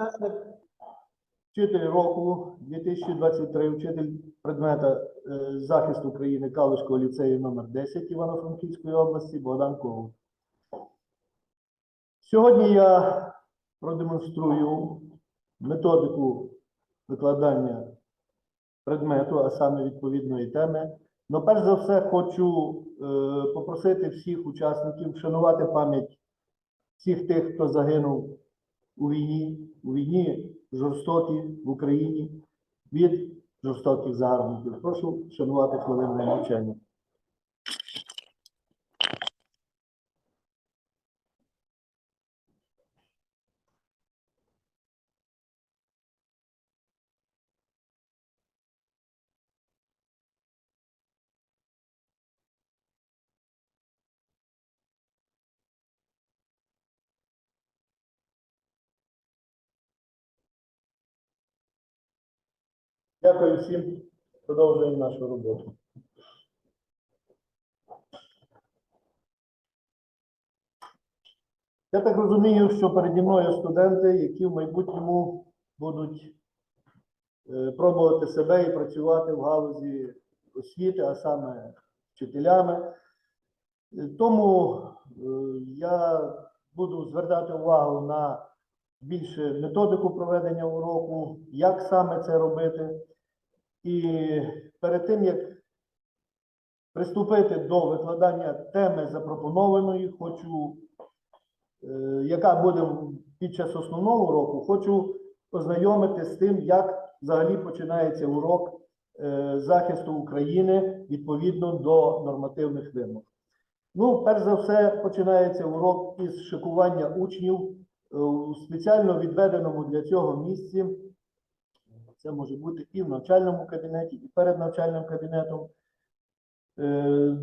Учасник вчитель року 2023, вчитель предмета е, захисту України Калузького ліцею номер 10 Івано-Франківської області Богдан Коваль. Сьогодні я продемонструю методику викладання предмету, а саме відповідної теми. Но перш за все хочу е, попросити всіх учасників вшанувати пам'ять всіх тих, хто загинув у війні, у війні жорстокі в Україні від жорстоких загарбників. Прошу шанувати хвилинне мовчання. Дякую всім. Продовжуємо нашу роботу. Я так розумію, що переді мною студенти, які в майбутньому будуть е, пробувати себе і працювати в галузі освіти, а саме вчителями. Е, Тому е, я буду звертати увагу на більше методику проведення уроку, як саме це робити. І перед тим, як приступити до викладання теми запропонованої, хочу, е, яка буде під час основного уроку, хочу ознайомити з тим, як взагалі починається урок е, захисту України відповідно до нормативних вимог. Ну, перш за все, починається урок із шикування учнів е, у спеціально відведеному для цього місці. Це може бути і в навчальному кабінеті, і перед навчальним кабінетом. Е,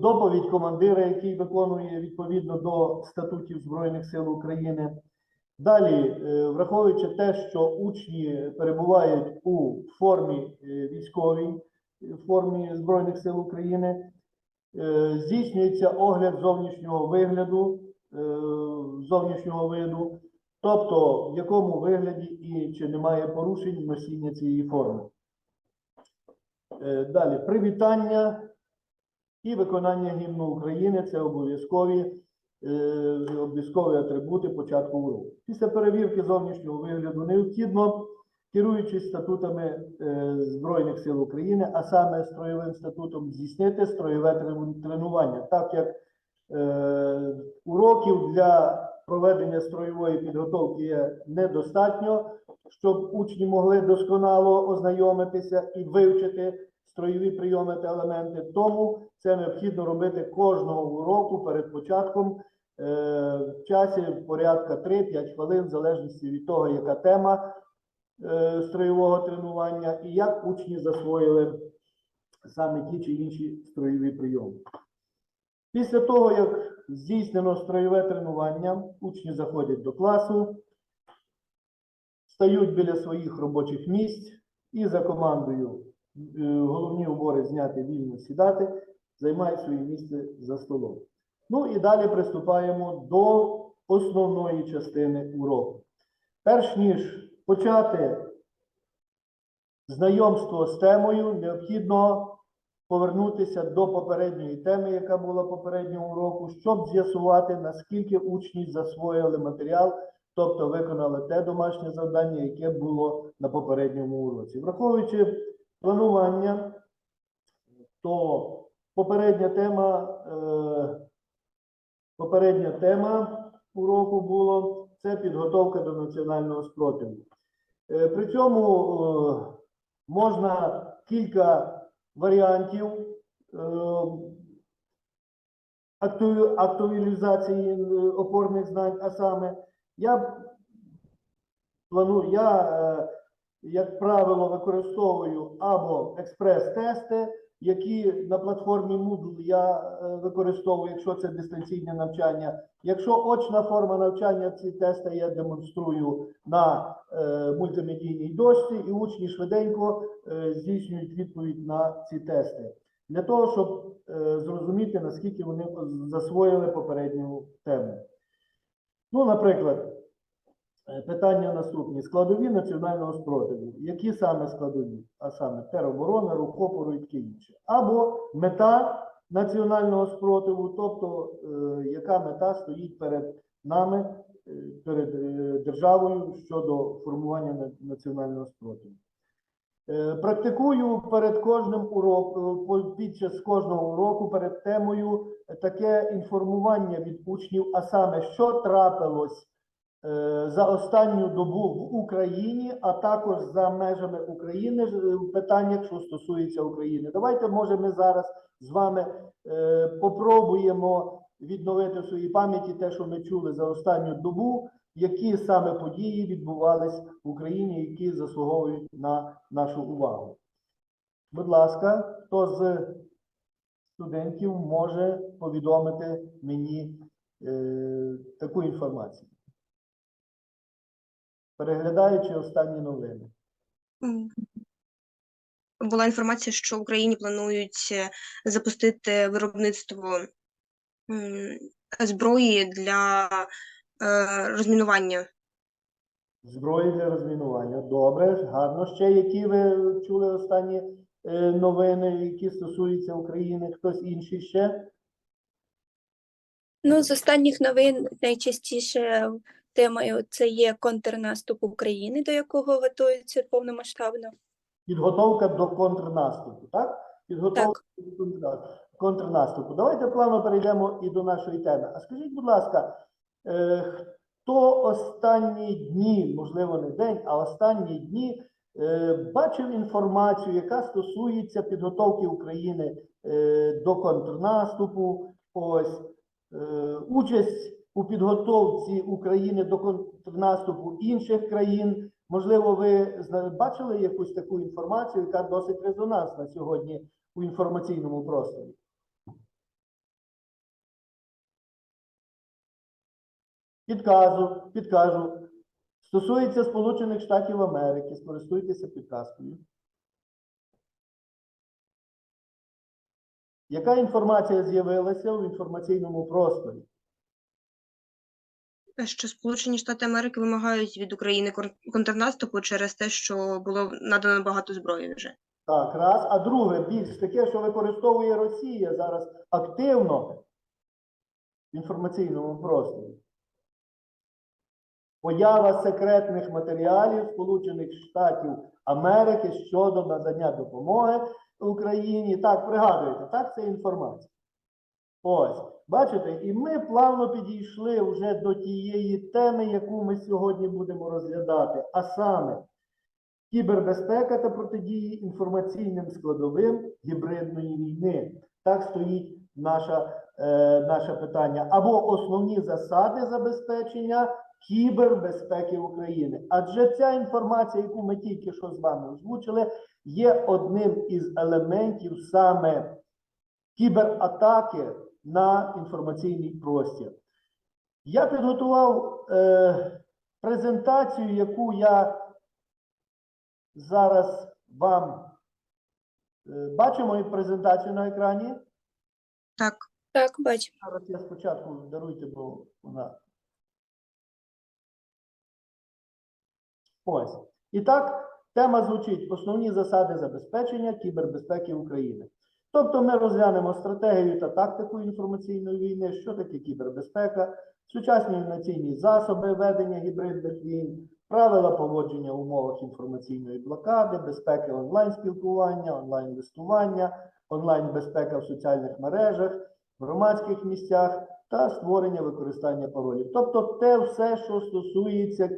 Доповідь командира, який виконує відповідно до статутів Збройних сил України. Далі, е, враховуючи те, що учні перебувають у формі е, військовій, формі Збройних сил України, здійснюється огляд зовнішнього вигляду, зовнішнього виду, тобто в якому вигляді і чи немає порушень носіння цієї форми. Е, Далі привітання і виконання гімну України це обов'язкові е, обов'язкові атрибути початку уроку. Після перевірки зовнішнього вигляду необхідно, керуючись статутами е, Збройних сил України, а саме строєвим статутом, здійснити строєве тренування, так як уроків для проведення строєвої підготовки є недостатньо, щоб учні могли досконало ознайомитися і вивчити строєві прийоми та елементи. Тому це необхідно робити кожного уроку перед початком е, в часі порядка 3-5 хвилин, в залежності від того, яка тема е, строєвого тренування і як учні засвоїли саме ті чи інші строєві прийоми. Після того, як здійснено строєве тренування, учні заходять до класу, стають біля своїх робочих місць і за командою е, головні убори зняти вільно сідати, займають своє місце за столом. Ну і далі приступаємо до основної частини уроку. Перш ніж почати знайомство з темою, необхідно повернутися до попередньої теми, яка була попереднього уроку, щоб з'ясувати, наскільки учні засвоїли матеріал, тобто виконали те домашнє завдання, яке було на попередньому уроці. Враховуючи планування, то попередня тема, е, попередня тема уроку було це підготовка до національного спротиву. Е, При цьому е, можна кілька варіантів е, актуалізації е, опорних знань, а саме я планую, я, е, як правило, використовую або експрес-тести, які на платформі Moodle я е, використовую, якщо це дистанційне навчання. Якщо очна форма навчання, ці тести я демонструю на е, мультимедійній дошці, і учні швиденько е, здійснюють відповідь на ці тести. Для того, щоб е, зрозуміти, наскільки вони засвоїли попередню тему. Ну, наприклад, Питання наступні. Складові національного спротиву. Які саме складові? А саме тероборона, рух опору і таке інше. Або мета національного спротиву, тобто е, яка мета стоїть перед нами, е, перед е, державою щодо формування на- національного спротиву. Е, Практикую перед кожним уроком, по- під час кожного уроку перед темою таке інформування від учнів, а саме, що трапилось е, за останню добу в Україні, а також за межами України е, в питаннях, що стосуються України. Давайте, може, ми зараз з вами е, попробуємо відновити в своїй пам'яті те, що ми чули за останню добу, які саме події відбувались в Україні, які заслуговують на нашу увагу. Будь ласка, хто з студентів може повідомити мені е, таку інформацію? Переглядаючи останні новини. Була інформація, що в Україні планують е, запустити виробництво зброї для е, розмінування. Зброї для розмінування. Добре, гарно. Ще які ви чули останні е, новини, які стосуються України? Хтось інший ще? Ну, з останніх новин найчастіше темою це є контрнаступ України, до якого готуються повномасштабно. Підготовка до контрнаступу, так? Підготовка до контрна- контрнаступу. Давайте плавно перейдемо і до нашої теми. А скажіть, будь ласка, е, хто останні дні, можливо, не день, а останні дні е, бачив інформацію, яка стосується підготовки України е, до контрнаступу? Ось участь у підготовці України до контрнаступу інших країн. Можливо, ви бачили якусь таку інформацію, яка досить резонансна сьогодні у інформаційному просторі? Підказу, підкажу. Стосується Сполучених Штатів Америки, скористуйтеся підказкою. Яка інформація з'явилася в інформаційному просторі? Що Сполучені Штати Америки вимагають від України контрнаступу через те, що було надано багато зброї вже. Так, раз. А друге, більш таке, що використовує Росія зараз активно в інформаційному просторі. Поява секретних матеріалів Сполучених Штатів Америки щодо надання допомоги Україні. Так, пригадуєте, так, це інформація. Ось, бачите, і ми плавно підійшли вже до тієї теми, яку ми сьогодні будемо розглядати, а саме Кібербезпека та протидії інформаційним складовим гібридної війни. Так стоїть наша, е, наше питання. Або основні засади забезпечення кібербезпеки України. Адже ця інформація, яку ми тільки що з вами озвучили, є одним із елементів саме кібератаки на інформаційний простір. Я підготував е, презентацію, яку я зараз вам е, бачимо мою презентацію на екрані. Так, Так, бачимо. Зараз я спочатку даруйте, бо вона. Ось. І так, тема звучить: основні засади забезпечення кібербезпеки України. Тобто ми розглянемо стратегію та тактику інформаційної війни, що таке кібербезпека, сучасні інформаційні засоби ведення гібридних війн, правила поводження в умовах інформаційної блокади, безпеки онлайн-спілкування, онлайн-листування, онлайн-безпека в соціальних мережах, в громадських місцях та створення використання паролів. Тобто те все, що стосується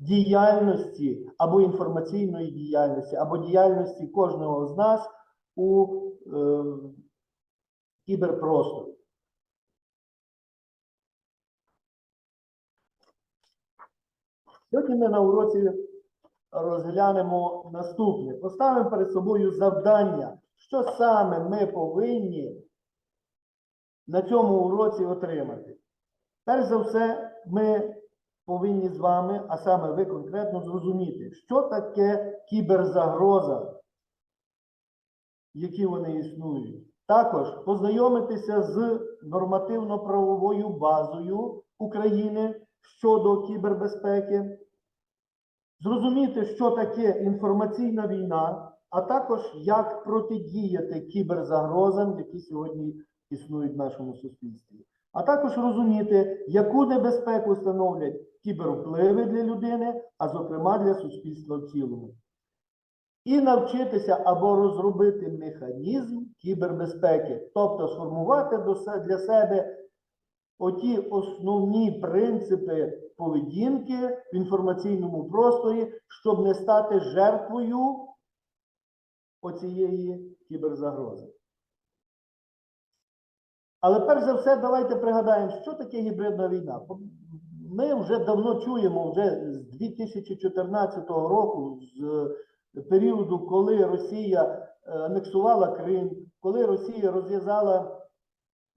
кібердіяльності або інформаційної діяльності, або діяльності кожного з нас у е, кіберпросторі. Сьогодні ми на уроці розглянемо наступне. Поставимо перед собою завдання, що саме ми повинні на цьому уроці отримати. Перш за все, ми повинні з вами, а саме ви конкретно зрозуміти, що таке кіберзагроза, які вони існують. Також познайомитися з нормативно-правовою базою України щодо кібербезпеки, зрозуміти, що таке інформаційна війна, а також як протидіяти кіберзагрозам, які сьогодні існують в нашому суспільстві. А також розуміти, яку небезпеку становлять кібервпливи для людини, а зокрема для суспільства в цілому. І навчитися або розробити механізм кібербезпеки, тобто сформувати для себе оті основні принципи поведінки в інформаційному просторі, щоб не стати жертвою оцієї кіберзагрози. Але перш за все, давайте пригадаємо, що таке гібридна війна. Ми вже давно чуємо, вже з 2014 року, з періоду, коли Росія е, анексувала Крим, коли Росія розв'язала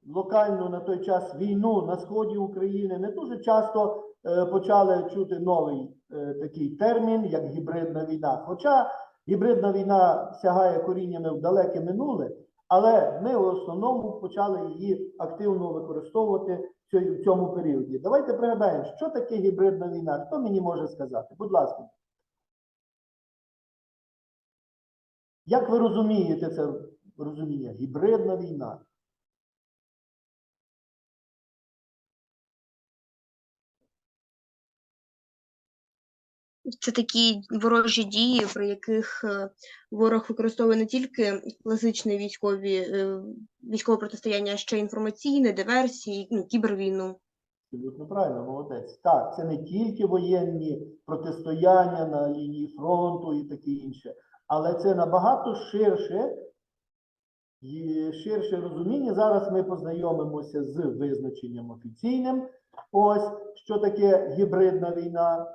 локальну на той час війну на сході України, не дуже часто е, почали чути новий е, такий термін, як гібридна війна. Хоча гібридна війна сягає коріннями в далеке минуле, але ми в основному почали її активно використовувати в цьому- періоді. Давайте пригадаємо, що таке гібридна війна. Хто мені може сказати? Будь ласка. Як ви розумієте це розуміння? Гібридна війна. Це такі ворожі дії, при яких е, ворог використовує не тільки класичне військові, е, військове протистояння, а ще інформаційне, диверсії, ну, кібервійну. Абсолютно правильно, молодець. Так, це не тільки воєнні протистояння на лінії фронту і таке інше, але це набагато ширше, і ширше розуміння. Зараз ми познайомимося з визначенням офіційним. Ось що таке гібридна війна.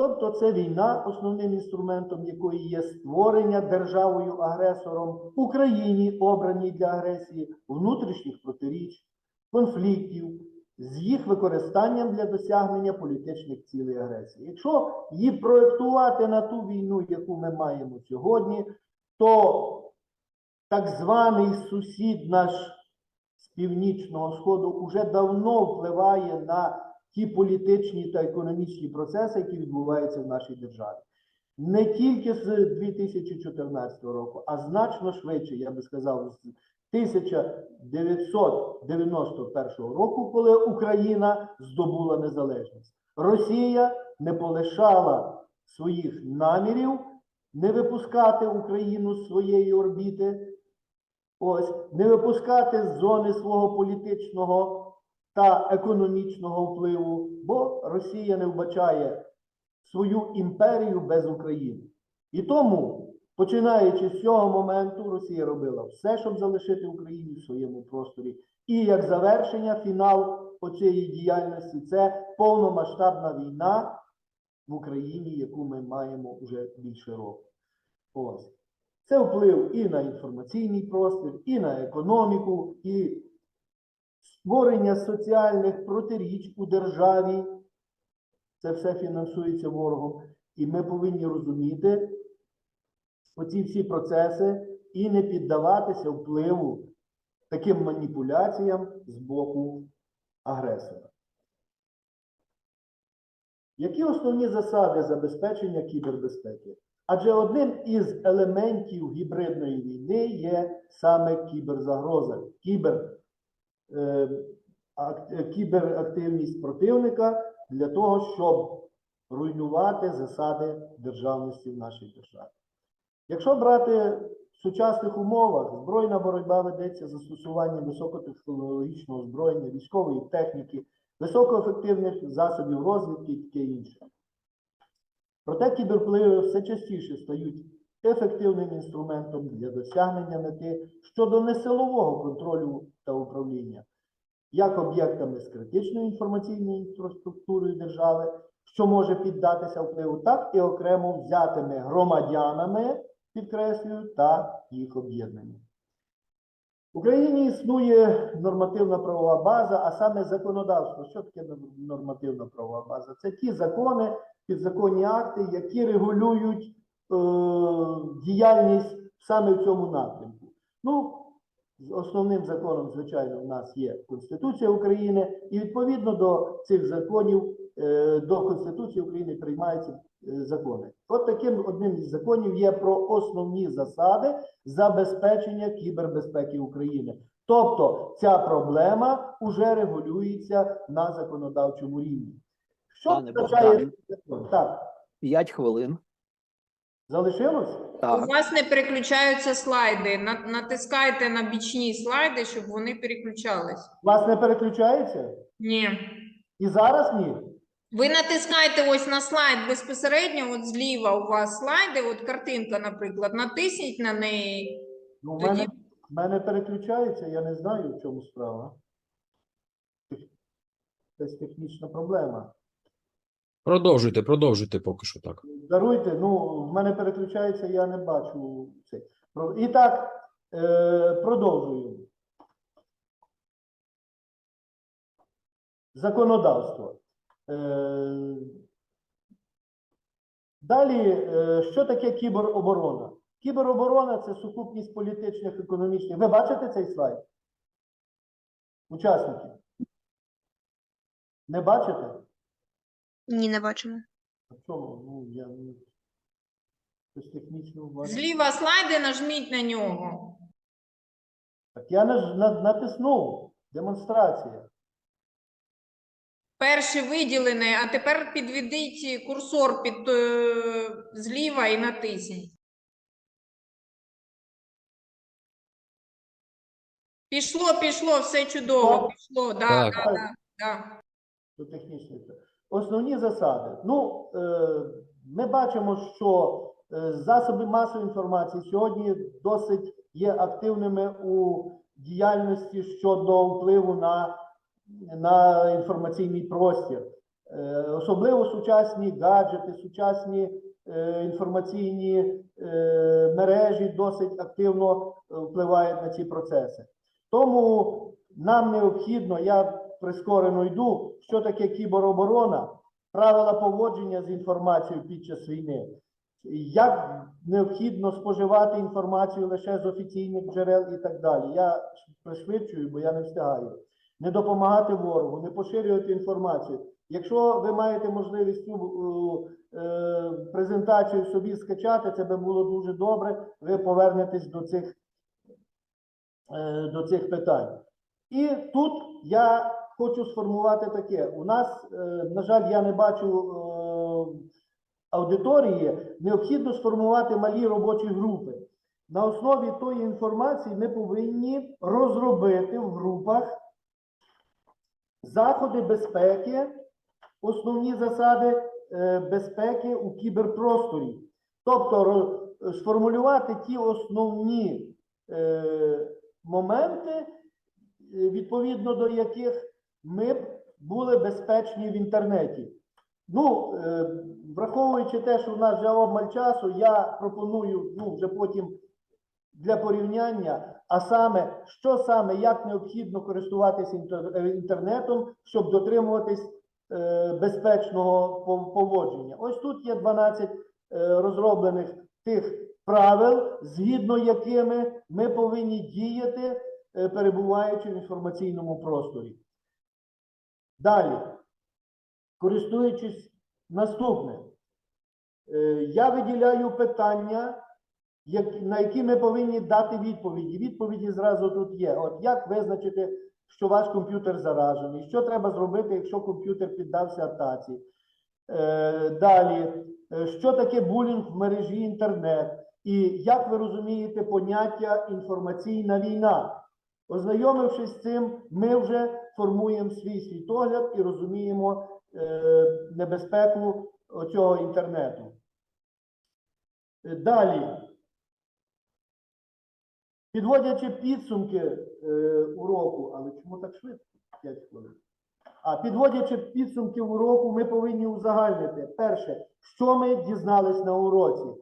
Тобто це війна, основним інструментом якої є створення державою-агресором Україні, обраній для агресії, внутрішніх протиріч, конфліктів, з їх використанням для досягнення політичних цілей агресії. Якщо її проєктувати на ту війну, яку ми маємо сьогодні, то так званий сусід наш з північного сходу уже давно впливає на ті політичні та економічні процеси, які відбуваються в нашій державі. Не тільки з 2014 року, а значно швидше, я би сказав, з 1991 року, коли Україна здобула незалежність. Росія не полишала своїх намірів не випускати Україну з своєї орбіти, ось не випускати з зони свого політичного та економічного впливу, бо Росія не вбачає свою імперію без України. І тому, починаючи з цього моменту, Росія робила все, щоб залишити Україну в своєму просторі. І як завершення, фінал оцієї діяльності це повномасштабна війна в Україні, яку ми маємо вже більше року. Ось. Це вплив і на інформаційний простір, і на економіку, і створення соціальних протиріч у державі. Це все фінансується ворогом. І ми повинні розуміти оці всі процеси і не піддаватися впливу таким маніпуляціям з боку агресора. Які основні засади забезпечення кібербезпеки? Адже одним із елементів гібридної війни є саме кіберзагроза, кібер, кіберактивність противника для того, щоб руйнувати засади державності в нашій державі. Якщо брати в сутясних умовах, збройна боротьба ведеться застосуванням високотехнологічного озброєння, військової техніки, високоефективних засобів розвідки і таке інше. Проте кібервпливи все частіше стають ефективним інструментом для досягнення мети щодо несилового контролю та управління, як об'єктами з критичною інформаційною інфраструктурою держави, що може піддатися впливу, так і окремо взятими громадянами, підкреслюю, та їх об'єднанням. В Україні існує нормативна правова база, а саме законодавство. Що таке нормативна правова база? Це ті закони, підзаконні акти, які регулюють діяльність саме в цьому напрямку. Ну, основним законом, звичайно, в нас є Конституція України, і відповідно до цих законів е, до Конституції України приймаються е, закони. От таким одним із законів є про основні засади забезпечення кібербезпеки України. Тобто ця проблема вже регулюється на законодавчому рівні. Що Пане означає закон? Так, П'ять хвилин. Залишилось? У вас не переключаються слайди. На- Натискайте на бічні слайди, щоб вони переключались. У вас не переключається? Ні. І зараз ні? Ви натискайте ось на слайд безпосередньо, от зліва у вас слайди, от картинка, наприклад, натисніть на неї. Ну, в Тоді- мене, в мене переключається, я не знаю, в чому справа. Це технічна проблема. Продовжуйте, продовжуйте поки що так. Даруйте, ну, в мене переключається, я не бачу цей. І так, е, продовжуємо. Законодавство. Е, далі, е, що таке кібероборона? Кібероборона це сукупність політичних, економічних. Ви бачите цей слайд? Учасники? Не бачите? Ні, не бачимо. А чому? Ну, я ну, щось технічно бачу. Зліва слайди, нажміть на нього. Так я наж, на, натиснув. Демонстрація. Перший виділений, а тепер підведіть курсор під е, зліва і натисніть. Пішло, пішло, все чудово, пішло, да, Так. да, да, да. Це. Основні засади. Ну, е, ми бачимо, що е, засоби масової інформації сьогодні досить є активними у діяльності щодо впливу на, на інформаційний простір. Е, особливо сучасні гаджети, сучасні інформаційні мережі досить активно впливають на ці процеси. Тому нам необхідно, я прискорено йду, що таке кібероборона, правила поводження з інформацією під час війни, як необхідно споживати інформацію лише з офіційних джерел і так далі. Я пришвидшую, бо я не встигаю. Не допомагати ворогу, не поширювати інформацію. Якщо ви маєте можливість цю е, презентацію собі скачати, це би було дуже добре. Ви повернетесь до цих, е, до цих питань. І тут я хочу сформувати таке. У нас, е, на жаль, я не бачу е, аудиторії. Необхідно сформувати малі робочі групи. На основі тої інформації ми повинні розробити в групах заходи безпеки, основні засади е, безпеки у кіберпросторі. Тобто сформулювати ті основні моменти, відповідно до яких ми б були безпечні в інтернеті. Ну, е, враховуючи те, що в нас вже обмаль часу, я пропоную ну, вже потім для порівняння, а саме, що саме, як необхідно користуватися е, інтернетом, щоб дотримуватись е, безпечного поводження. Ось тут є 12 е, розроблених тих правил, згідно якими ми повинні діяти, перебуваючи в інформаційному просторі. Далі, користуючись наступне, е, я виділяю питання, на які ми повинні дати відповіді. Відповіді зразу тут є. От як визначити, що ваш комп'ютер заражений, що треба зробити, якщо комп'ютер піддався атаці. Е, Далі, е, що таке булінг в мережі інтернет, і як ви розумієте поняття інформаційна війна. Ознайомившись з цим, ми вже формуємо свій світогляд і розуміємо е, небезпеку цього інтернету. Е, Далі. Підводячи підсумки е, уроку, але чому так швидко? 5 хвилин. А підводячи підсумки уроку, ми повинні узагальнити. Перше, що ми дізнались на уроці.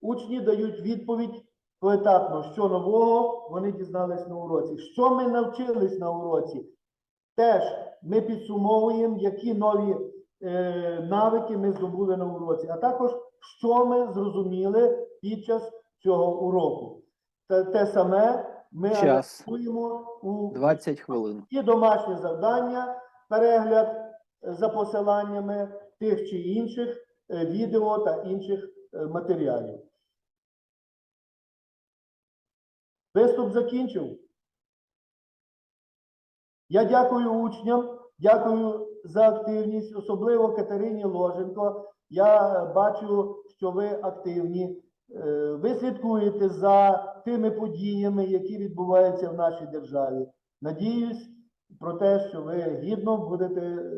Учні дають відповідь поетапно, що нового вони дізнались на уроці. Що ми навчились на уроці? Теж ми підсумовуємо, які нові е, навики ми здобули на уроці, а також що ми зрозуміли під час цього уроку. Те, те саме ми Час. аналізуємо у 20 хвилин. і домашнє завдання, перегляд е, за посиланнями тих чи інших е, відео та інших е, матеріалів. Виступ закінчив. Я дякую учням, дякую за активність, особливо Катерині Ложенко. Я бачу, що ви активні. Е, Ви слідкуєте за тими подіями, які відбуваються в нашій державі. Надіюсь про те, що ви гідно будете е,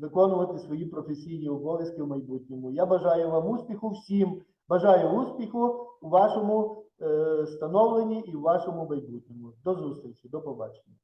виконувати свої професійні обов'язки в майбутньому. Я бажаю вам успіху всім. Бажаю успіху у вашому е, становленні і в вашому майбутньому. До зустрічі, до побачення.